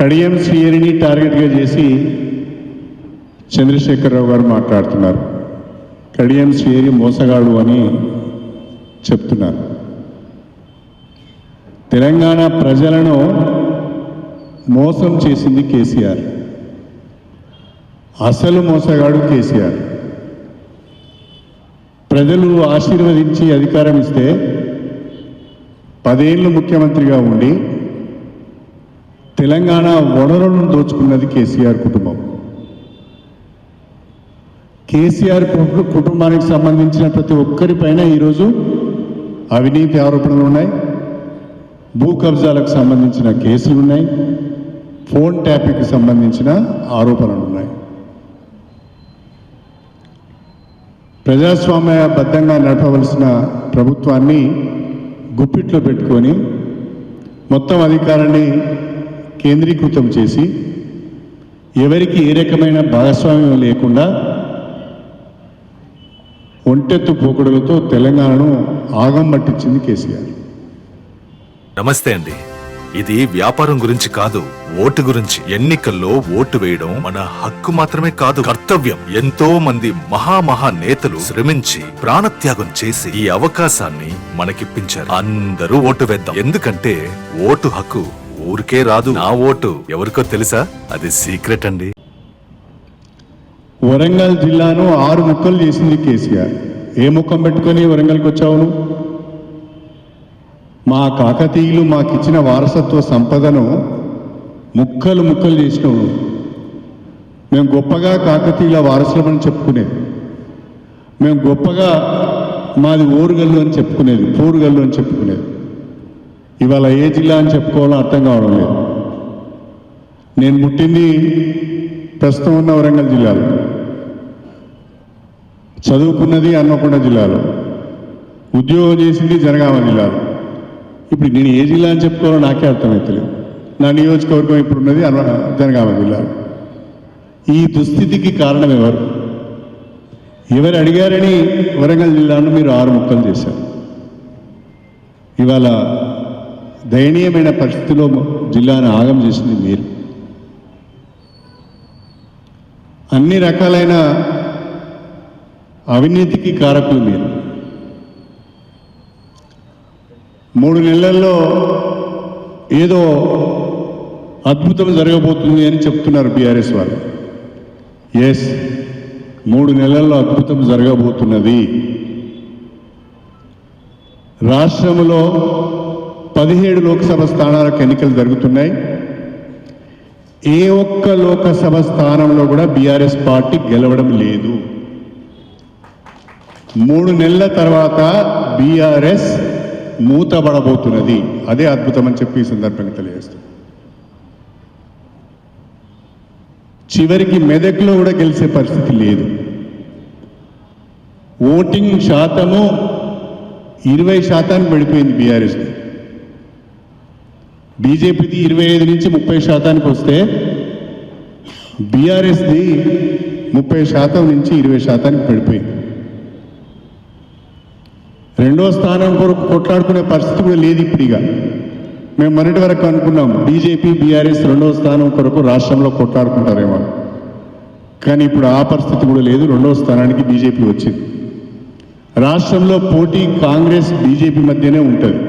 కడియం శ్రీహరిని టార్గెట్గా చేసి చంద్రశేఖరరావు గారు మాట్లాడుతున్నారు. కడియం శ్రీహరి మోసగాడు అని చెప్తున్నారు. తెలంగాణ ప్రజలను మోసం చేసింది కేసీఆర్. అసలు మోసగాడు కేసీఆర్. ప్రజలు ఆశీర్వదించి అధికారం ఇస్తే పదేళ్ళు ముఖ్యమంత్రిగా ఉండి తెలంగాణ వనరులను దోచుకున్నది కేసీఆర్ కుటుంబం. కేసీఆర్ కుటుంబానికి సంబంధించిన ప్రతి ఒక్కరిపైన ఈరోజు అవినీతి ఆరోపణలు ఉన్నాయి. భూ కబ్జాలకు సంబంధించిన కేసులు ఉన్నాయి. ఫోన్ ట్యాపింగ్కి సంబంధించిన ఆరోపణలు ఉన్నాయి. ప్రజాస్వామ్యబద్ధంగా నడపవలసిన ప్రభుత్వాన్ని గుప్పిట్లో పెట్టుకొని మొత్తం అధికారాన్ని కేంద్రీకృతం చేసి ఎవరికి ఏ రకమైన భాగస్వామ్యం లేకుండా ఒంటెత్తు పోకడులతో తెలంగాణను ఆగం పట్టించింది కేసీఆర్. నమస్తే అండి. ఇది వ్యాపారం గురించి కాదు ఓటు గురించి. ఎన్నికల్లో ఓటు వేయడం మన హక్కు మాత్రమే కాదు కర్తవ్యం. ఎంతో మంది మహామహా నేతలు శ్రమించి ప్రాణత్యాగం చేసి ఈ అవకాశాన్ని మనకిప్పించారు. అందరూ ఓటు వేద్దాం. ఎందుకంటే ఓటు హక్కు ఊరికే రాదు. నా ఓటు ఎవరికో తెలుసా? అది సీక్రెట్ అండి. వరంగల్ జిల్లాను ఆరు ముక్కలు చేసింది కేసీఆర్. ఏ ముఖం పెట్టుకొని వరంగల్కి వచ్చావు నువ్వు? మా కాకతీయులు మాకిచ్చిన వారసత్వ సంపదను ముక్కలు ముక్కలు చేసినావు. మేము గొప్పగా కాకతీయుల వారసులమని చెప్పుకునేది. మేము గొప్పగా మాది ఓరుగల్లు అని చెప్పుకునేది పోరుగల్లు అని చెప్పుకునేది. ఇవాళ ఏ జిల్లా అని చెప్పుకోవాలో అర్థం కావడం లేదు. నేను పుట్టింది ప్రస్తుతం ఉన్న వరంగల్ జిల్లాలో. చదువుకున్నది అన్నకొండ జిల్లాలో. ఉద్యోగం చేసింది జనగామ జిల్లాలో. ఇప్పుడు నేను ఏ జిల్లా అని చెప్పుకోవాలో నాకే అర్థమవుతలేదు నా నియోజకవర్గం ఇప్పుడు ఉన్నది హన్మ- జనగామ జిల్లాలో. ఈ దుస్థితికి కారణం ఎవరు? ఎవరు అడిగారని వరంగల్ జిల్లాను మీరు ఆరు ముక్కలు చేశారు. ఇవాళ దయనీయమైన పరిస్థితిలో జిల్లాను ఆగం చేసింది మీరు. అన్ని రకాలైన అవినీతికి కారకులు మీరు. మూడు నెలల్లో ఏదో అద్భుతం జరగబోతుంది అని చెప్తున్నారు బీఆర్ఎస్ వాళ్ళు. ఎస్ మూడు నెలల్లో అద్భుతం జరగబోతున్నది. రాష్ట్రంలో పదిహేడు లోక్సభ స్థానాలకు ఎన్నికలు జరుగుతున్నాయి. ఏ ఒక్క లోకసభ స్థానంలో కూడా బీఆర్ఎస్ పార్టీ గెలవడం లేదు. మూడు నెలల తర్వాత బీఆర్ఎస్ మూతబడబోతున్నది. అదే అద్భుతం అని చెప్పి ఈ సందర్భంగా తెలియజేస్తుంది చివరికి మెదక్లో కూడా గెలిచే పరిస్థితి లేదు. ఓటింగ్ శాతము ఇరవై శాతానికి పడిపోయింది బీఆర్ఎస్ది. బీజేపీది ఇరవై ఐదు నుంచి ముప్పై శాతానికి వస్తే బీఆర్ఎస్ది ముప్పై శాతం నుంచి ఇరవై శాతానికి పడిపోయింది. రెండో స్థానం కొరకు కొట్లాడుకునే పరిస్థితి కూడా లేదు ఇప్పుడు ఇక. మేము మొన్నటి వరకు అనుకున్నాం బీజేపీ బీఆర్ఎస్ రెండో స్థానం కొరకు రాష్ట్రంలో కొట్లాడుకుంటారేమో కానీ ఇప్పుడు ఆ పరిస్థితి కూడా లేదు రెండో స్థానానికి బీజేపీ వచ్చింది. రాష్ట్రంలో పోటీ కాంగ్రెస్ బీజేపీ మధ్యనే ఉంటుంది.